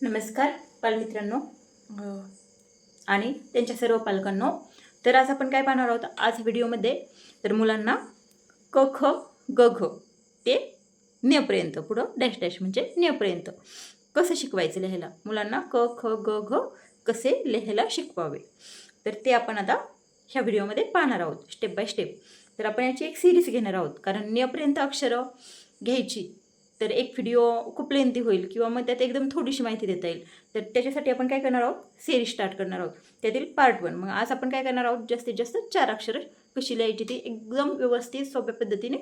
नमस्कार बालमित्रांनो अं, आणि त्यांच्या सर्व पालकांनो तर आज आपण काय पाहणार आहोत? आज व्हिडिओमध्ये तर मुलांना क ख ग घ ते न्यपर्यंत पुढं डॅश डॅश म्हणजे न्यपर्यंत. कसं शिकवायचं लिहायला? मुलांना क ख ग घ कसे लिहायला शिकवावे? तर ते आपण आता ह्या व्हिडिओमध्ये पाहणार आहोत स्टेप बाय स्टेप तर आपण याची एक सिरीज घेणार आहोत. कारण न्यपर्यंत अक्षरं घ्यायची तर एक व्हिडिओ खूप लेंथी होईल किंवा मग त्यात एकदम थोडीशी माहिती देता येईल. तर त्याच्यासाठी आपण काय करणार आहोत? सेरी स्टार्ट करणार आहोत. त्यातील पार्ट वन मग आज आपण काय करणार आहोत? जास्तीत जास्त चार अक्षरं कशी लिहायची ती एकदम व्यवस्थित सोप्या पद्धतीने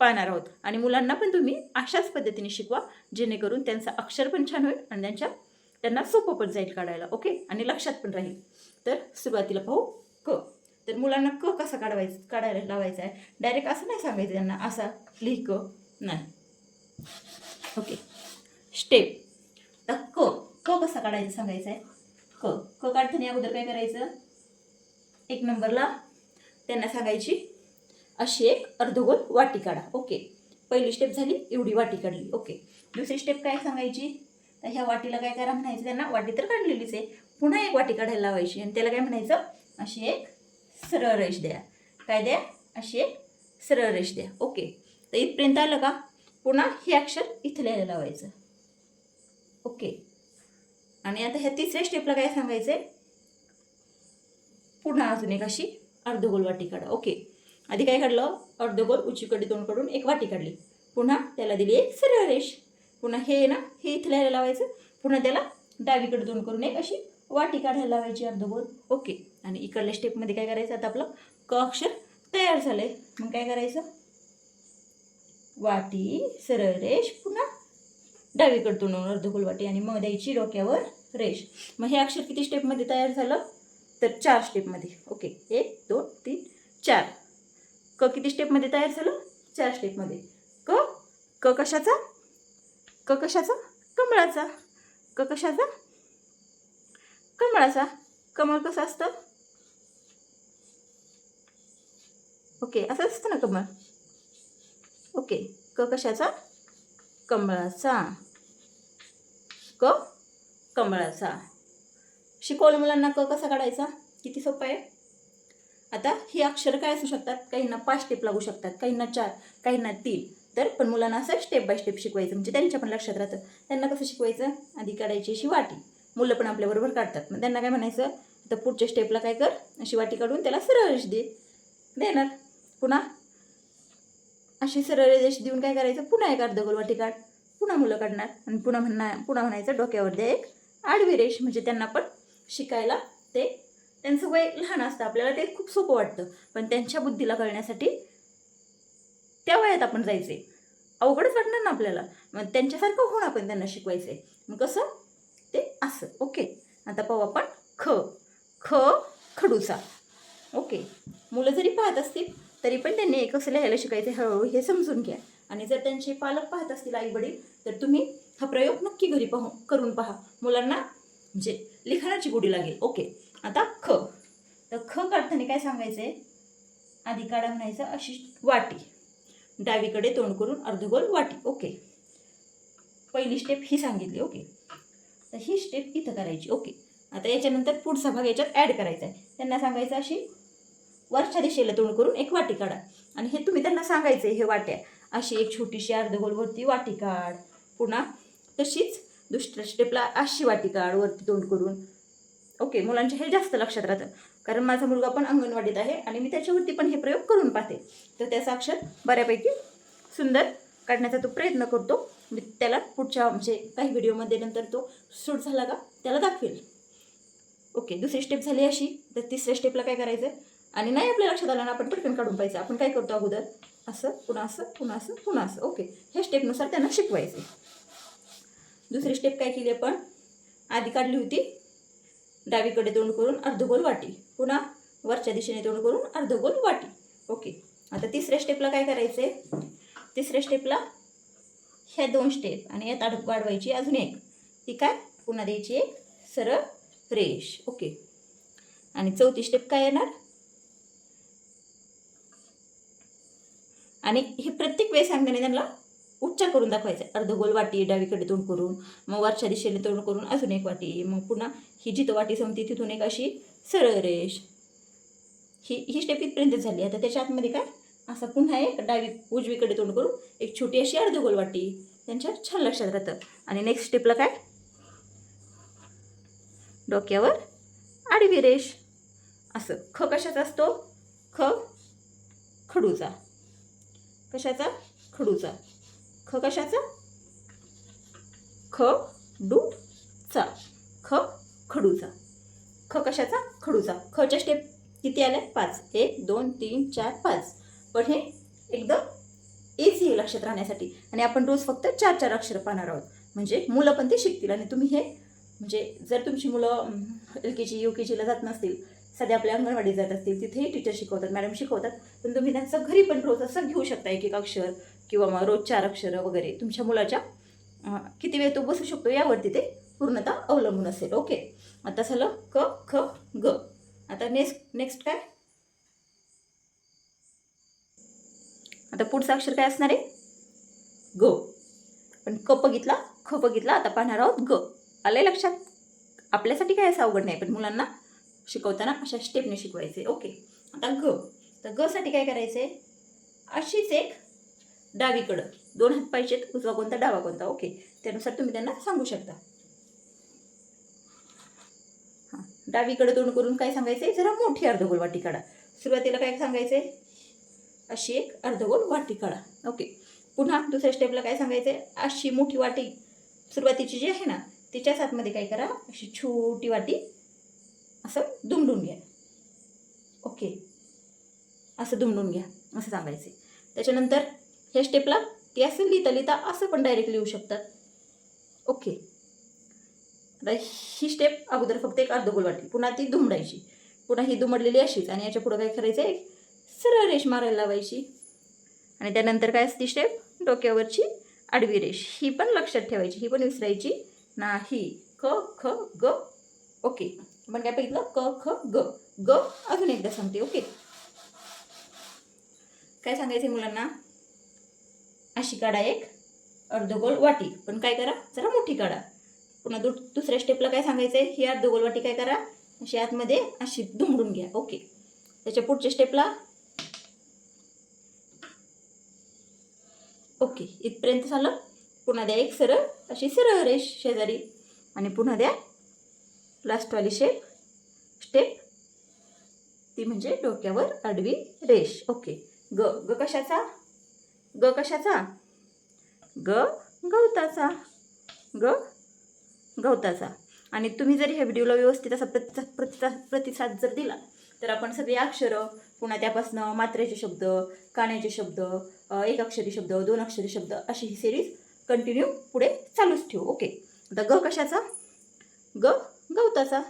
पाहणार आहोत. आणि मुलांना पण तुम्ही अशाच पद्धतीने शिकवा जेणेकरून त्यांचं अक्षर पण छान होईल आणि त्यांच्या त्यांना सोपं पण जाईल काढायला. ओके आणि लक्षात पण राहील. तर सुरुवातीला पाहू क. तर मुलांना क कसा काढवायचं काढायला लावायचा आहे? डायरेक्ट असं नाही सांगायचं त्यांना असा लिह क. नाही. ओके स्टेप तर क क कसा काढायचं सांगायचं आहे? क. क काढताना अगोदर काय करायचं? एक नंबरला त्यांना सांगायची अशी एक अर्धगोल वाटी काढा. ओके पहिली स्टेप झाली एवढी वाटी काढली. ओके दुसरी स्टेप काय सांगायची? तर ह्या वाटीला काय करा म्हणायचं त्यांना वाटी तर काढलेलीच आहे. पुन्हा एक वाटी काढायला लावायची. आणि त्याला काय म्हणायचं? अशी एक सरळ रेष द्या. काय द्या? अशी एक सरळ रेष द्या. ओके तर इथपर्यंत आलं का? पुन्हा हे अक्षर इथं लिहायला लावायचं. ओके. आणि आता ह्या तिसऱ्या स्टेपला काय सांगायचं आहे पुन्हा अजून एक अशी अर्धगोल वाटी काढा. ओके. आधी काय काढलं? अर्धगोल उजवीकडे दोनकडून एक वाटी काढली. पुन्हा त्याला दिली एक सरळ रेष. पुन्हा हे ना हे इथं लिहायला लावायचं. पुन्हा त्याला डावीकडे दोन करून एक अशी वाटी काढायला लावायची अर्धगोल. ओके. आणि इकडल्या स्टेपमध्ये काय करायचं? आता आपलं क अक्षर तयार झालं आहे मग काय करायचं? वाटी सरळ रेष पुन्हा डावीकडतून अर्धगोल वाटी आणि मग द्यायची डोक्यावर रेष. मग हे अक्षर किती स्टेपमध्ये तयार झालं? तर चार स्टेपमध्ये ओके एक दोन तीन चार. क किती स्टेपमध्ये तयार झालं? चार स्टेपमध्ये क? क कशाचा? क कशाचा? कमळाचा. क कशाचा? कमळाचा. कमळ कसं असतं? ओके असं असतं ना कमळ? ओके. क कशाचा? कमळाचा. क कमळाचा. शिकवलं मुलांना क कसा काढायचा? किती सोपं आहे? आता ही अक्षर काय असू शकतात? काहींना पाच स्टेप लागू शकतात काहींना चार काहींना तीन. तर पण मुलांना असं स्टेप बाय स्टेप शिकवायचं. म्हणजे त्यांच्या पण लक्षात राहतं. त्यांना कसं शिकवायचं? आधी काढायची अशी वाटी. मुलं पण आपल्याबरोबर काढतात. मग त्यांना काय म्हणायचं? तर पुढच्या स्टेपला काय कर? अशी वाटी काढून त्याला सरळ दे. देणार. पुन्हा अशी सरळ रेष देऊन काय करायचं? पुन्हा एक अर्ध वाटी काढ. पुन्हा मुलं काढणार. आणि पुन्हा म्हणणार पुन्हा म्हणायचं डोक्यावर द्या एक आडवी रेष. म्हणजे त्यांना पण शिकायला ते त्यांचं वय लहान असतं. आपल्याला ते खूप सोपं वाटतं. पण त्यांच्या बुद्धीला कळण्यासाठी त्या वयात आपण जायचे अवघडच वाटणार ना आपल्याला. मग त्यांच्यासारखं होणं आपण त्यांना शिकवायचं आहे मग कसं? ते असं. ओके. आता पाहू आपण ख. ख खडूचा. ओके. मुलं जरी पाहत असतील तरी पण त्यांनी एक लिहायला शिकायचं हळूहळू हे समजून घ्या. आणि जर त्यांचे पालक पाहत असतील आई वडील तर तुम्ही हा प्रयोग नक्की घरी पाहू करून पहा. मुलांना म्हणजे लिखाणाची गोडी लागेल. ओके. आता ख. तर ख काढताना काय सांगायचं आहे आधी काढा म्हणायचं अशी वाटी. डावीकडे तोंड करून अर्धगोल वाटी. ओके. पहिली स्टेप ही सांगितली. ओके. तर ही स्टेप इथं करायची. ओके. आता याच्यानंतर पुढचा भाग याच्यात ॲड करायचा आहे. त्यांना सांगायचं अशी वरच्या दिशेला तोंड करून एक वाटी काढा. आणि हे तुम्ही त्यांना सांगायचं हे वाट्या. अशी एक छोटीशी अर्धगोलवरती वाटी काढ. पुन्हा तशीच दुसऱ्या स्टेपला अशी वाटी काढ वरती तोंड करून. ओके मुलांच्या हे जास्त लक्षात राहतं. कारण माझा मुलगा पण अंगणवाडीत आहे आणि मी त्याच्यावरती पण हे प्रयोग करून पाहते. तर त्याचा अक्षर बऱ्यापैकी सुंदर काढण्याचा तो प्रयत्न करतो. मी त्याला पुढच्या म्हणजे काही व्हिडिओमध्ये नंतर तो सूट झाला का त्याला दाखवेल. ओके दुसरी स्टेप झाली अशी. तर तिसऱ्या स्टेपला काय करायचं? आणि नाही आपल्या लक्षात आलं ना आपण पटकन काढून पाहिजे आपण काय करतो अगोदर? असं पुन्हा असं पुन्हा असं पुन्हा असं. ओके. ह्या स्टेपनुसार त्यांना शिकवायचं. दुसरी स्टेप काय केली आपण? आधी काढली होती डावीकडे तोंड करून अर्धगोल वाटी. पुन्हा वरच्या दिशेने तोंड करून अर्धगोल वाटी. ओके. आता तिसऱ्या स्टेपला काय करायचं आहे तिसऱ्या स्टेपला ह्या दोन स्टेप आणि यात आड वाढवायची अजून एक. ती काय? पुन्हा द्यायची एक सरळ रेश ओके. आणि चौथी स्टेप काय येणार? आणि हे प्रत्येक वेळेस अंगाने त्यांना उच्चार करून दाखवायचा. अर्धगोल वाटी डावीकडे तोंड करून मग वरच्या दिशेने तोंड करून अजून एक वाटी मग पुन्हा ही जिथं वाटी संपती तिथून एक अशी सरळ रेष. ही ही स्टेप इथपर्यंत झाली. आता त्याच्या आतमध्ये काय? असं पुन्हा एक डावी उजवीकडे तोंड करून एक छोटी अशी अर्धगोल वाटी त्यांच्या छान लक्षात राहतं. आणि नेक्स्ट स्टेपला काय? डोक्यावर आडवी रेष. असं ख कशाचा असतो? ख खडूचा. कशाचा? खडूचा. ख कशाचा? ख डू चा ख खडूचा. ख कशाचा? खडूचा. खच्या स्टेप किती आल्या पाच. एक दोन तीन चार पाच. पण हे एकदम इझी आहे लक्षात राहण्यासाठी. आणि आपण रोज फक्त चार चार अक्षर पाहणार आहोत. म्हणजे मुलं पण ते शिकतील. आणि तुम्ही हे म्हणजे जर तुमची मुलं एल के जी यू के जीला जात नसतील सध्या आपल्या अंगणवाडी जात असतील तिथेही टीचर शिकवतात मॅडम शिकवतात. पण तुम्ही त्यांचं घरी पण रोज असं घेऊ शकता एक एक अक्षर किंवा मग रोज चार अक्षरं वगैरे. तुमच्या मुलाच्या किती वेळ तो बसू शकतो यावरती ते पूर्णतः अवलंबून असेल. ओके आता झालं क ख ग. आता नेक्स्ट नेक्स्ट काय? आता पुढचं अक्षर काय असणार आहे? ग. पण क बघितला ख बघितला आता पाहणार आहोत ग. आलंय लक्षात? आपल्यासाठी काय असं अवघड नाही पण मुलांना शिकवताना अशा स्टेपने शिकवायचे. ओके आता ग. तर गसाठी काय करायचं आहे अशीच एक डावीकडं. दोन हात पाहिजेत उजवा कोणता? डावा कोणता? ओके त्यानुसार तुम्ही त्यांना सांगू शकता. हां. डावीकडं तोंड करून काय सांगायचं आहे जरा मोठी अर्धगोल वाटी काढा. सुरुवातीला काय सांगायचं आहे अशी एक अर्धगोल वाटी काढा. ओके पुन्हा दुसऱ्या स्टेपला काय सांगायचं आहे अशी मोठी वाटी सुरुवातीची जी आहे ना तिच्याच आतमध्ये काय करा? अशी छोटी वाटी असं दुमडून घ्या. ओके. असं दुमडून घ्या. असं सांगायचं आहे. त्याच्यानंतर ह्या स्टेपला ती असं लिहिता लिहिता असं पण डायरेक्ट लिहू शकतात ओके. आता ही स्टेप अगोदर फक्त एक अर्धगोल वाटली. पुन्हा ती दुमडायची. पुन्हा ही दुमडलेली अशीच आणि याच्या पुढं काय करायचं एक सरळ रेष मारायला लावायची. आणि त्यानंतर काय असते स्टेप डोक्यावरची आडवी रेष. ही पण लक्षात ठेवायची. ही पण विसरायची नाही. ख ख ग. ओके. आपण काय बघितलं क ख ग ग अजून एकदा सांगते ओके? काय सांगायचं मुलांना? अशी काढा एक अर्धगोल वाटी. पण काय करा? जरा मोठी काढा. पुन्हा दु दुसऱ्या स्टेपला काय सांगायचं आहे ही अर्धगोल वाटी काय करा? अशी आतमध्ये अशी दुमडून घ्या ओके? त्याच्या पुढच्या स्टेपला ओके इथपर्यंत झालं. पुन्हा द्या एक सरळ अशी सरळ रेष शेजारी. आणि पुन्हा द्या लास्टवाली शेप स्टेप ती म्हणजे डोक्यावर आडवी रेष. ओके ग. ग कशाचा? ग कशाचा? ग गवताचा. ग गवताचा. आणि तुम्ही जर ह्या व्हिडिओला व्यवस्थित असा प्रतिसाद प्रतिसाद प्रतिसाद जर दिला तर आपण सगळी अक्षरं पुन्हा त्यापासनं मात्रेचे शब्द काण्याचे शब्द एक अक्षरी शब्द दोन अक्षरी शब्द अशी ही सिरीज कंटिन्यू पुढे चालूच ठेवू. ओके आता ग कशाचा? ग गवताचा.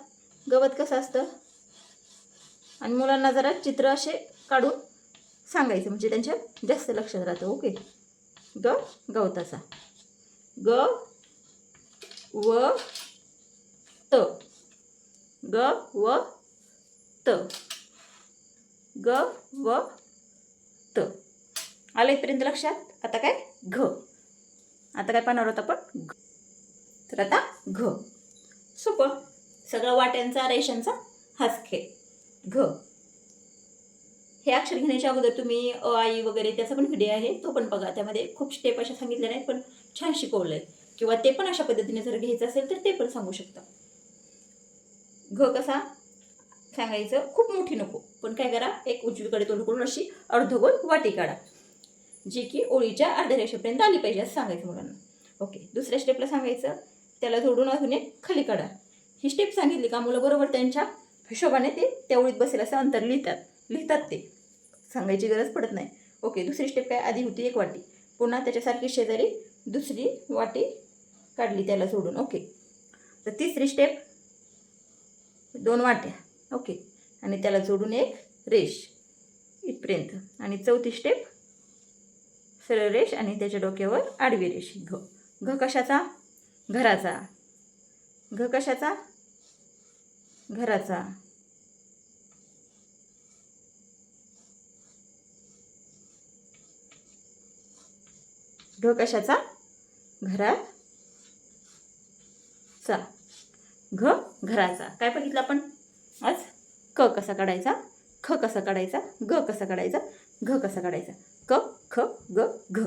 गवत कसं असतं? आणि मुलांना जरा चित्र असे काढून सांगायचं म्हणजे त्यांच्या जास्त लक्षात राहतं ओके? ग गवताचा. ग व त. ग व त. ग व त. आलं इथपर्यंत लक्षात? आता काय? घ. आता काय पाहणार आहोत आपण? घ. तर आता घ. सोपं. सगळं वाट्यांचा रेषांचा हाच खेळ घ. हे अक्षर घेण्याच्या अगोदर तुम्ही अ आई वगैरे त्याचा पण व्हिडिओ आहे तो पण बघा. त्यामध्ये खूप स्टेप अशा सांगितल्या नाहीत पण छान शिकवलं आहे किंवा ते पण अशा पद्धतीने जर घ्यायचं असेल तर ते पण सांगू शकता. घ कसा? सांगायचं खूप मोठी नको पण काय करा? एक उजवीकडे तोंड करून अशी अर्धगोल वाटी काढा. जी की ओळीच्या अर्ध्या रेषेपर्यंत आली पाहिजे असं सांगायचं मुलांना. ओके दुसऱ्या स्टेपला सांगायचं त्याला जोडून अजून एक खाली काढा. ही स्टेप सांगितली का? मुलं बरोबर त्यांच्या हिशोबाने ते तेवढीत बसेल असं अंतर लिहितात. लिहितात ते. सांगायची गरज पडत नाही. ओके दुसरी स्टेप काय? आधी होती एक वाटी. पुन्हा त्याच्यासारखी शेजारी दुसरी वाटी काढली त्याला सोडून. ओके. तर तिसरी स्टेप दोन वाट्या. ओके. आणि त्याला जोडून एक रेष इथपर्यंत. आणि चौथी स्टेप सरळ रेष आणि त्याच्या डोक्यावर आडवी रेष. घ. घ कशाचा? घराचा. घ कशाचा? घराचा. घ कशाचा घरात. चा घ घराचा. काय बघितलं आपण? आज? क कसा काढायचा? ख कसा काढायचा? ग कसा काढायचा? घ कसा काढायचा? क ख ग घ.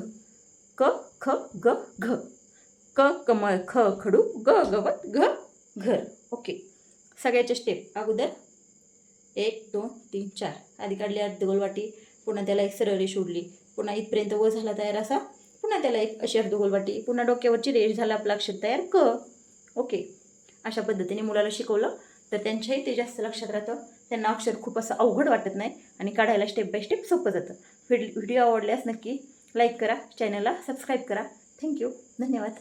क ख ग घ. क कमळ ख खडू ग गवत घ घर. ओके. सगळ्याचे स्टेप अगोदर एक दोन तीन चार. आधी काढली अर्धी गोलवाटी पुन्हा त्याला एक सरळ रेष उडली. पुन्हा इथपर्यंत व झाला तयार असा. पुन्हा त्याला एक अशी अर्धी गोलवाटी पुन्हा डोक्यावरची रेष झाला आपला अक्षर तयार. क. ओके. अशा पद्धतीने मुलाला शिकवलं. तर त्यांच्याही ते जास्त लक्षात राहतं. त्यांना अक्षर खूप असं अवघड वाटत नाही आणि काढायला स्टेप बाय स्टेप सोपं जातं. व्हिड व्हिडिओ आवडल्यास नक्की लाईक करा. चॅनलला सबस्क्राईब करा. थँक्यू धन्यवाद.